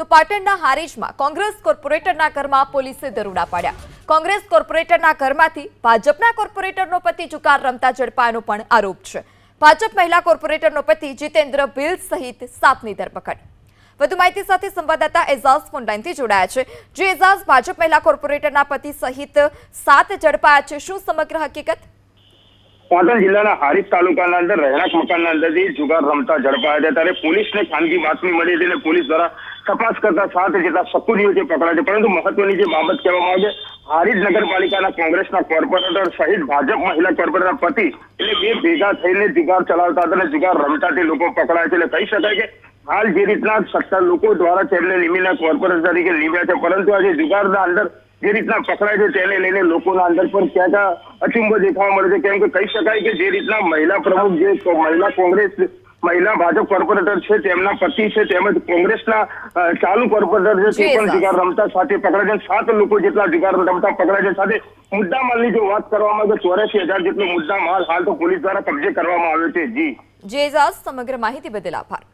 તો પાટણના હારીજમાં કોંગ્રેસ કોર્પોરેટરના ઘરમાં પોલીસે દરોડા પાડ્યા. કોંગ્રેસ કોર્પોરેટરના ઘરમાંથી ભાજપના કોર્પોરેટરનો પતિ જુગાર રમતા ઝડપાયાનો પણ આરોપ છે. ભાજપ મહિલા કોર્પોરેટરનો પતિ જીતેન્દ્ર ભીલ સહિત સાતની ધરપકડ. વધુ માહિતી સાથે સંવાદદાતા એઝાઝ ફોનલાઈનથી જોડાયા છે. જે એઝાઝ ભાજપ મહિલા કોર્પોરેટરના પતિ સહિત સાત ઝડપાયા છે. શું સમગ્ર હકીકત? પાટણ જિલ્લાના હારીજ તાલુકાના અંદર રહેણાંક મકાનના અંદરથી જુગાર રમતા ઝડપાયા હતા ત્યારે પોલીસને ખાનગી બાતમી મળી હતી અને પોલીસ દ્વારા તપાસ કરતા સાત જેટલા શકુરીઓ જે પકડાયા છે. પરંતુ મહત્વની જે બાબત કહેવામાં આવે છે, હારીજ નગરપાલિકાના કોંગ્રેસના કોર્પોરેટર સહિત ભાજપ મહિલા કોર્પોરેટરના પતિ એટલે બે ભેગા થઈને જુગાર ચલાવતા હતા અને જુગાર રમતા તે લોકો પકડાયા છે. એટલે કહી શકાય કે હાલ જે રીતના સત્તા લોકો દ્વારા તેમને નિમીના કોર્પોરેટર તરીકે નિમ્યા છે. પરંતુ આજે જુગારના અંદર જે રીતના પકડાય છે તેને લઈને લોકોના અંદર પણ ક્યાંક અચંબો દેખાવા મળે છે. કેમ કે કહી શકાય કે જે રીતના મહિલા પ્રમુખ જે કો- મહિલા કોંગ્રેસ મહિલા ભાજપ કોર્પોરેટર છે તેમના પતિ છે તેમજ કોંગ્રેસના ચાલુ કોર્પોરેટર છે તે પણ. જુગાર રમતા સાથે પકડાય છે. સાત લોકો જેટલા જુગાર રમતા પકડાય છે. સાથે મુદ્દા માલની જો વાત કરવામાં આવે તો ચોરાસી હજાર જેટલો મુદ્દા માલ હાલ તો પોલીસ દ્વારા કબજે કરવામાં આવ્યો છે. જી. જેઝાઝ સમગ્ર માહિતી બદલ આભાર.